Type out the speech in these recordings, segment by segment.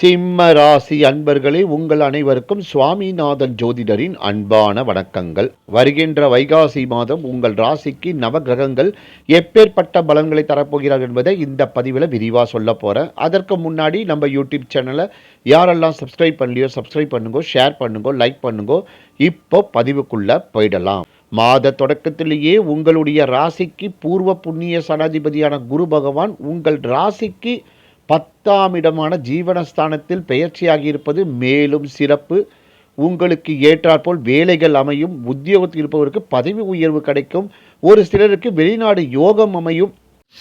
சிம்ம ராசி அன்பர்களே உங்கள் அனைவருக்கும் சுவாமிநாதன் ஜோதிடரின் அன்பான வணக்கங்கள். வருகின்ற வைகாசி மாதம் உங்கள் ராசிக்கு நவகிரகங்கள் எப்பேற்பட்ட பலன்களை தரப்போகிறார் என்பதை இந்த பதிவில் விரிவாக சொல்ல போகிறேன் அதற்கு முன்னாடி நம்ம யூடியூப் சேனலை யாரெல்லாம் சப்ஸ்கிரைப் பண்ணலையோ சப்ஸ்கிரைப் பண்ணுங்கோ ஷேர் பண்ணுங்கோ லைக் பண்ணுங்கோ இப்போ பதிவுக்குள்ளே போயிடலாம். மாத தொடக்கத்திலேயே உங்களுடைய ராசிக்கு பூர்வ புண்ணிய சனாதிபதியான குரு பகவான் உங்கள் ராசிக்கு பத்தாம் இடமான ஜீவனஸ்தானத்தில் பெயர்ச்சியாகி இருப்பது மேலும் சிறப்பு. உங்களுக்கு ஏற்றாற்போல் வேலைகள் அமையும். உத்தியோகத்தில் இருப்பவருக்கு பதவி உயர்வு கிடைக்கும். ஒரு சிலருக்கு வெளிநாடு யோகம் அமையும்.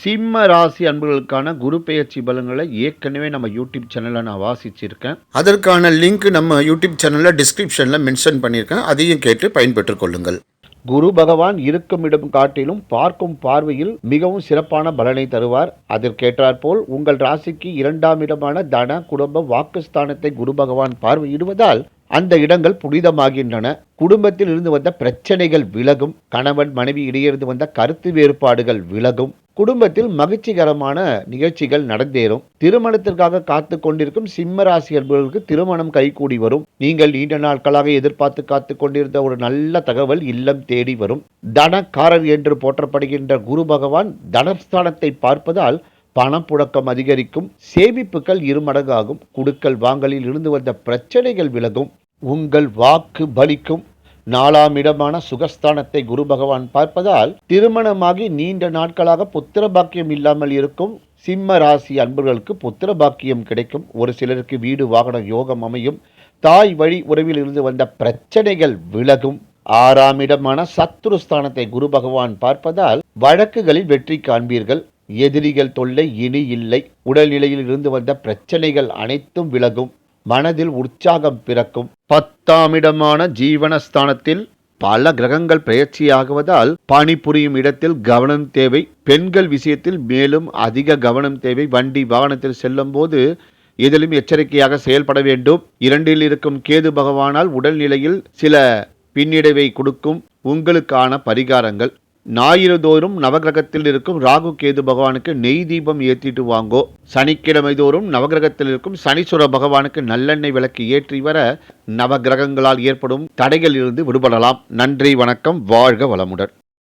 சிம்ம ராசி அன்பர்களுக்கான குரு பெயர்ச்சி பலன்களை ஏற்கனவே நம்ம யூடியூப் சேனலில் நான் வாசிச்சிருக்கேன். அதற்கான லிங்க் நம்ம யூடியூப் சேனலில் டிஸ்கிரிப்ஷனில் மென்ஷன் பண்ணியிருக்கேன். அதையும் கேட்டு பயன்பெற்றுக் கொள்ளுங்கள். குரு பகவான் இருக்கும் இடம் காட்டிலும் பார்க்கும் பார்வையில் மிகவும் சிறப்பான பலனை தருவார். அதற்கேற்றாற்போல் உங்கள் ராசிக்கு இரண்டாம் இடமான தன குடும்ப வாக்குஸ்தானத்தை குரு பகவான் பார்வையிடுவதால் அந்த இடங்கள் புனிதமாகின்றன. குடும்பத்தில் இருந்து வந்த பிரச்சனைகள் விலகும். கணவன் மனைவி இடையிருந்து வந்த கருத்து வேறுபாடுகள் விலகும். குடும்பத்தில் மகிழ்ச்சிகரமான நிகழ்ச்சிகள் நடந்தேறும். திருமணத்திற்காக காத்து கொண்டிருக்கும் சிம்ம ராசி அன்பர்களுக்கு திருமணம் கைகூடி வரும். நீங்கள் நீண்ட நாட்களாக எதிர்பார்த்து காத்து கொண்டிருந்த ஒரு நல்ல தகவல் இல்லம் தேடி வரும். தனக்காரர் என்று போற்றப்படுகின்ற குரு பகவான் தனஸ்தானத்தை பார்ப்பதால் பணப்புழக்கம் அதிகரிக்கும். சேமிப்புகள் இருமடங்காகும். குடுக்கல் வாங்கலில் இருந்து வந்த பிரச்சனைகள் விலகும். உங்கள் வாக்கு பலிக்கும் நாலாம் இடமான சுகஸ்தானத்தை குரு பகவான் பார்ப்பதால் திருமணமாகி நீண்ட நாட்களாக புத்திர பாக்கியம் இல்லாமல் இருக்கும் சிம்ம ராசி அன்பர்களுக்கு புத்திர பாக்கியம் கிடைக்கும். ஒரு சிலருக்கு வீடு வாகன யோகம் அமையும். தாய் வழி உறவில் இருந்து வந்த பிரச்சனைகள் விலகும். ஆறாம் இடமான சத்ருஸ்தானத்தை குரு பகவான் பார்ப்பதால் வழக்குகளில் வெற்றி காண்பீர்கள். எதிரிகள் தொல்லை இனி இல்லை. உடல்நிலையில் இருந்து வந்த பிரச்சனைகள் அனைத்தும் விலகும். மனதில் உற்சாகம் பிறக்கும். பத்தாம் இடமான ஜீவனஸ்தானத்தில் பல கிரகங்கள் பயிற்சியாகுவதால் பணிபுரியும் இடத்தில் கவனம் தேவை. பெண்கள் விஷயத்தில் மேலும் அதிக கவனம் தேவை. வண்டி வாகனத்தில் செல்லும் போது இதிலும் எச்சரிக்கையாக செயல்பட வேண்டும். இரண்டில் இருக்கும் கேது பகவானால் உடல்நிலையில் சில பின்னிடைவை கொடுக்கும். உங்களுக்கான பரிகாரங்கள். ஞாயிறு தோறும் நவகிரகத்தில் இருக்கும் ராகு கேது பகவானுக்கு நெய் தீபம் ஏற்றிட்டு வாங்கோ. சனிக்கிழமை தோறும் நவகிரகத்தில் இருக்கும் சனீஸ்வர பகவானுக்கு நல்லெண்ணெய் விளக்கு ஏற்றி வர நவகிரகங்களால் ஏற்படும் தடைகளிலிருந்து விடுபடலாம். நன்றி வணக்கம் வாழ்க வளமுடன்.